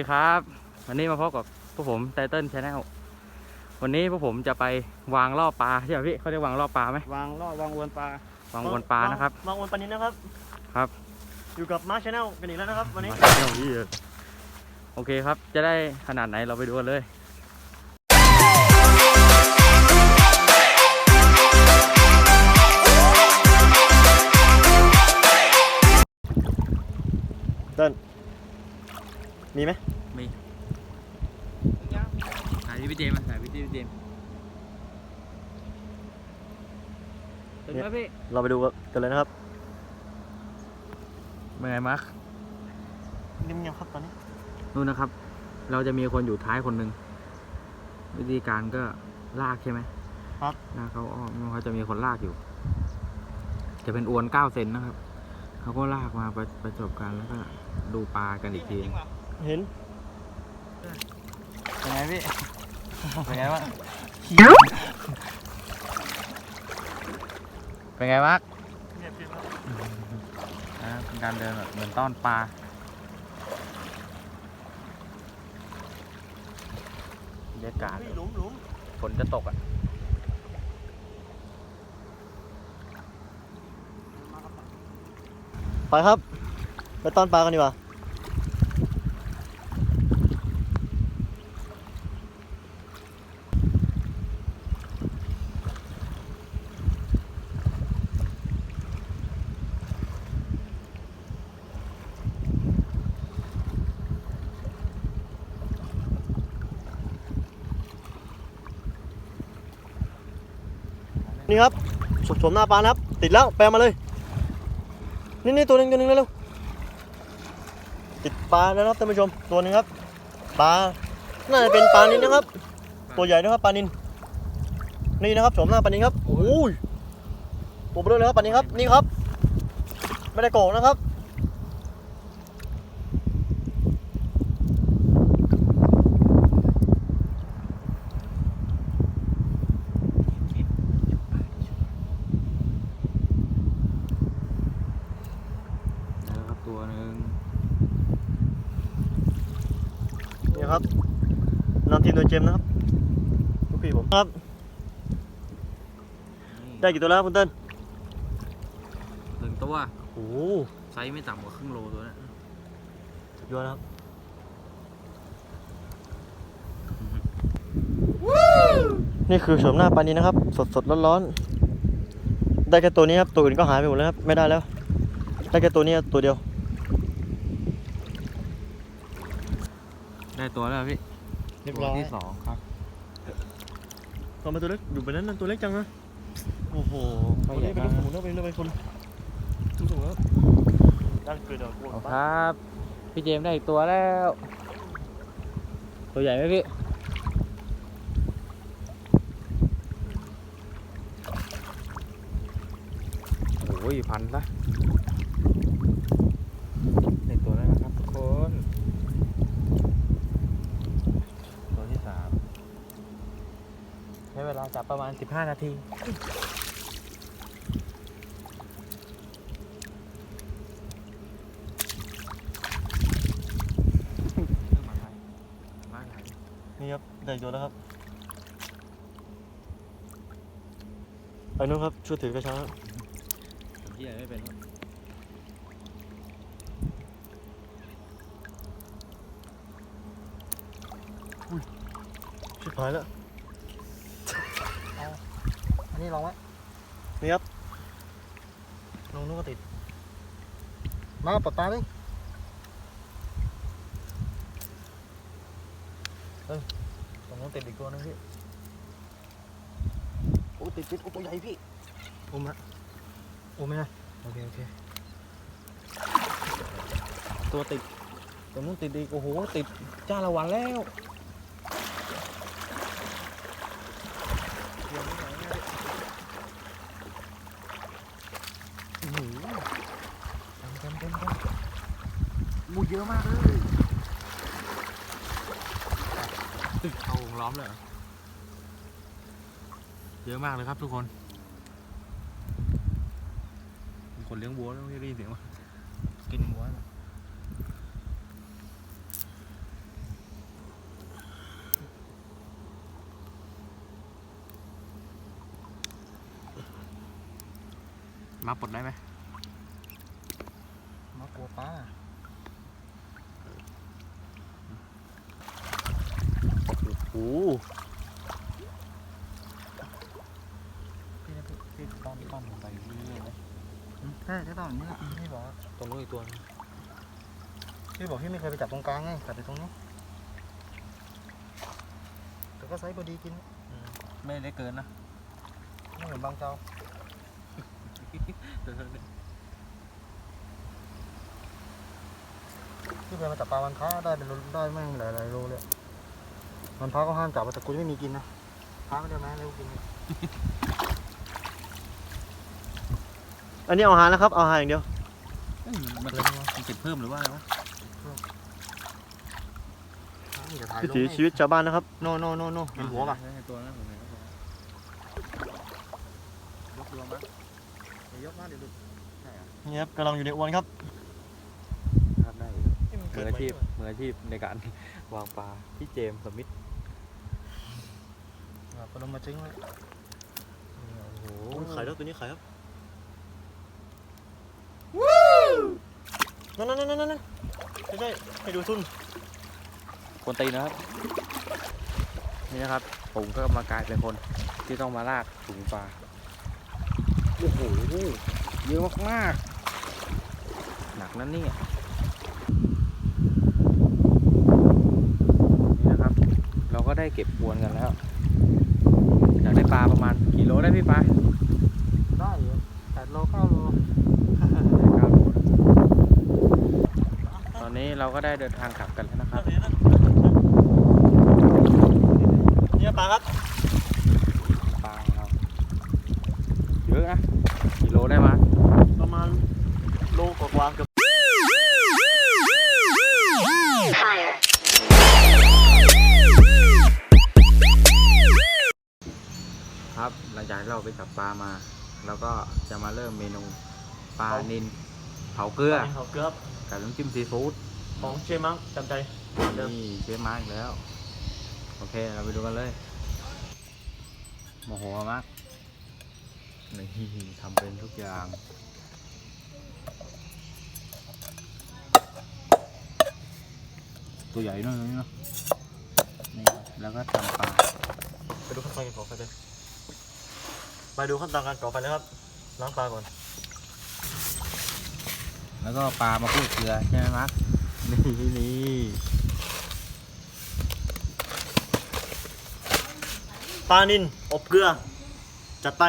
วัสดีครับ วันนี้มาพบกับพวกผมไตเติ้ลชาแนลวันนี้พวกผมจะไปวางล่อปลาใช่ไหมพี่เขาเรียกวางล่อปลาไหมวางล่อวางอวนปลาวางวนปลานะครับ วางอวนปลานี้นะครับ ครับ อยู่กับมาร์ชแนลกันอีกแล้วนะครับ วันนี้มาเที่ยวที่โอเคครับ จะได้ขนาดไหนเราไปดูกันเลย มีไหมถ่ายพี่เจมส์ถ่ายพี่เจมส์ถึงแล้วพี่เราไปดูกันเลยนะครับเป็นไงมาร์คนิ่มยังครับตอนนี้นู่นนะครับ เราจะมีคนอยู่ท้ายคนหนึ่งวิธีการก็ลากใช่ไหมครับลากเขาอ้อมเขาจะมีคนลากอยู่ จะเป็นอวนเก้าเซนนะครับ เขาก็ลากมาประประจบกันแล้วก็ดูปลากันอีกที เห็น เป็นไงพี่ เป็นไงบ้างเป็นไงบ้างเนี่ยพี่ครับอ่าเป็นการเดินแบบเหมือนต้อนปลา บรรยากาศเฮ้ยหลุมหลุมฝนจะตกอะ ไปครับ ไปต้อนปลากันดีกว่า นี่ครับสวมหน้าปลานะครับ ติดแล้วแปลมาเลย นี่นี่ตัวหนึงตัวหนึงเร็วๆติดปลาแล้วนะครับท่านผู้ชมตัวหนึงครับปลาน่าจะเป็นปลานินนะครับ ตัวใหญ่นะครับปลานินนี่นะครับโฉมหน้าปลานินครับโอ้ยตัวเบลอเลยครับปลานินครับนี่ครับ ไม่ได้โกงนะครับ แล้วครับตัวหนึ่ง นี่ครับนำทีมโดย เจมส์นะครับลูกพี่ผมครับ ได้กี่ตัวแล้วครับคุณเติ้ลหนึ่งตัวโอ้โหไซส์ไม่ต่ำกว่าครึ่งโลตัวเนี้ยสุดยอดนะครับนี่คือโฉมหน้าปลานินนะครับ สดสดร้อนร้อนๆได้แค่ตัวนี้ครับตัวอื่นก็หายไปหมดแล้วครับไม่ได้แล้ว ได้แค่ตัวนี้ครับตัวเดียว ได้ตัวแล้วพี่ เรียบตัวร้อยที่สองครับทำไมตัวเล็กอยู่บนนั้นนั่นตัวเล็กจังนะโอ้โหไม่ใหญ่ไปมากเล่นสมุนแล้วไปเล่นไปคนถูกถูกแล้วด้านเกิดเดี๋ยวกลัวเอาปะครับ พี่เจมส์ได้อีกตัวแล้ว ตัวใหญ่ไหมพี่โอ้ยพันละได้ตัวแล้วนะครับทุกคน ตัวที่สามใช้เวลา จับประมาณ 15 นาที นี่ครับได้ตัวแล้วครับไปนู้นครับ ช่วยถือกระชังครับที่ไม่เป็นครับชิบหายแล้วอั นนี้ลองไว้นี่ครับ ลงนู้นก็ติด มาปลดตาดิเออตรงนู้นติดอีกตัวนึงพี่ โอ้ติดติดโอ้ตัวใหญ่พี่อุ้มฮะโอ้ไม่ได้โอเคโอเค ตัวติดตรงนู้นติดอีกโอ้โหติดจ้าละวันแล้ว เยอะมากเลยตึกเขาวงล้อมเลยเยอะมากเลยครับทุกคนคนเลี้ยงวัวแล้วไม่ได้ยินเสียงว่ากินวัวมาปลดได้ไหมมากลัวป้า พี่นะพี่พี่ต้อนต้อนลงไปเรื่อยๆเลยใช่ใช่ต้อนอย่างนี้พี่บอกว่าตรงนู้นอีกตัวนึงพี่บอกพี่ไม่เคยไปจับตรงกลางไงจับไปตรงนี้แต่ก็ไซส์พอดีกินไม่ได้เกินนะไม่เหมือนบางเจ้าพี่เคยมาจับปลาวันพระได้เป็นโลได้แม่งหลายๆโลเลย วันพระก็ห้ามจับแต่กูไม่มีกินนะพระไม่ได้แม่ให้กูกินอันนี้เอาอาหารนะครับ เอาอาหารอย่างเดียวมันมันเก็บเพิ่มหรือว่าอะไรวะวิถีชีวิตชาวบ้านนะครับ โนโนโนโนเห็นหัวป่ะไอ้ตัวนั้นผมเห็นแล้วยกตัวมั้ยเดี๋ยวยกมาเดี๋ยวดูนี่ครับกำลังอยู่ในอวนครับภาพได้อีกมืออาชีพมืออาชีพในการ วางปลาพี่เจมส์สมิธ ปลามาจิ้งเลยโอ้โหโอ้ยไข่แล้วตัวนี้ไข่ครับนั่นนั่นนั่นนั่นไม่ใช่ให้ดูทุนคนตีนะครับ นี่นะครับ ผมก็มากลายเป็นคนที่ต้องมาลากถุงปลาโอ้โหเยอะมากๆ หนักนั่นนี่ยนี่นะครับ เราก็ได้เก็บปวนกันแล้วอยากได้ ปลาประมาณกี่โลได้พี่ปลาได้เหรอแปดโลเก้าโลตอนนี้เราก็ได้เดินทางกลับกันแล้วนะครับนี่ปลาครับ เราไปจับปลามาเราก็จะมาเริ่มเมนูปลานินเผาเกลือเขาเกือบกับน้ำจิ้มซีฟู้ดของเชฟมั้งจำใจเดิมนี่เชฟมาอีกแล้ว โอเคเราไปดูกันเลยโมโหมากนี่ทำเป็นทุกอย่างตัวใหญ่หน่อยนะนี่ครับแล้วก็ทำปลาไปดูขั้นตอนการก่อไฟเลย ไปดูขั้นตอนการก่อไฟเลยครับ ล้างปลาก่อน แล้วก็ปลามาพูดเกลือใช่ไหมมาร์คนี่นี่ปลานินอบเกลือ จัดไป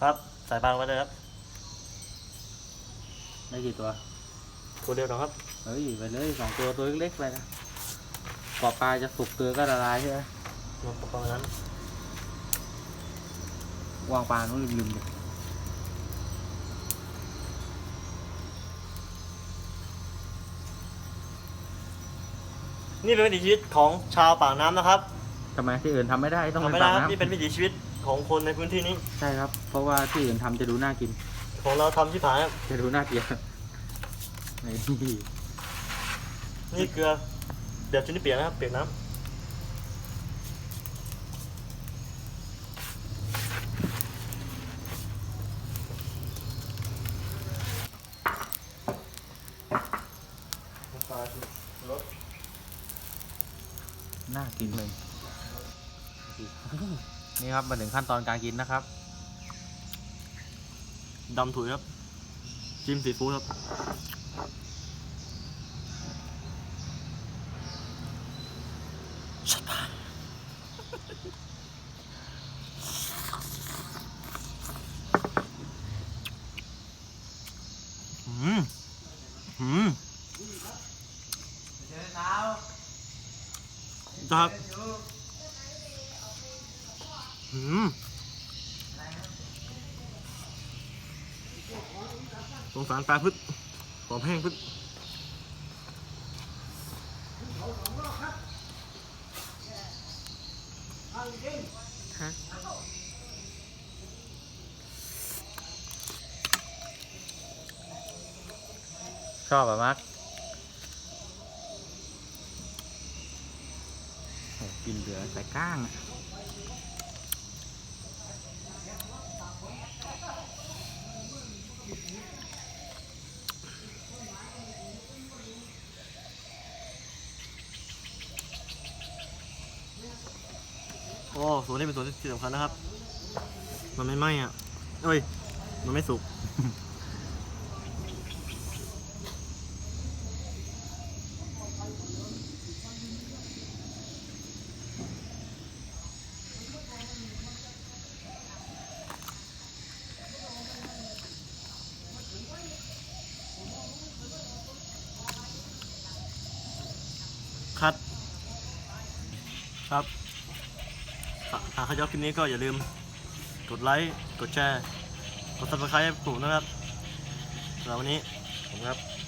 ครับ ใส่ปลาลงไปเลยครับ ได้กี่ตัว ตัวเดียวนะครับ เฮ้ยไปเลยสองตัวตัวเล็กๆไปนะกว่าปลาจะสุกเกลือก็ละลายใช่ไหมลงประมาณนั้นวางปลานู้นลืมๆดินี่เป็นวิถีชีวิตของชาวปากน้ำนะครับทำไมที่อื่นทำไม่ได้ต้องทำเป็ไม่นได้ปากครับน้ำนี่เป็นวิถีชีวิตของคนในพื้นที่นี้ ใช่ครับ เพราะว่าที่อื่นทำจะดูน่ากิน ของเราทำที่ผายครับจะดูน่าเกลียด นี่นี่เกลือเดี๋ยวชนิดเปียกนะครับ เปียกน้ำน่ากินเลย นี่ครับมาถึงขั้นตอนการกินนะครับ ดำถุยครับ จิ้มซีฟู้ดครับ อืมอืมครับอืมสงสารปลาพึดปอบแห้งพึด ฮะชอบอะมาร์คกินเหลือแต่ก้างอะ โอ้ส่วนนี้เป็นส่วนที่สำคัญนะครับ มันไม่ไหม้อะเอ้ย มันไม่สุก คัด ครับ หากใครชอบคลิปนี้ก็อย่าลืมกดไลค์ กดแชร์ กดซับสไครป์ให้ผมนะครับสำหรับวันนี้ผมครับ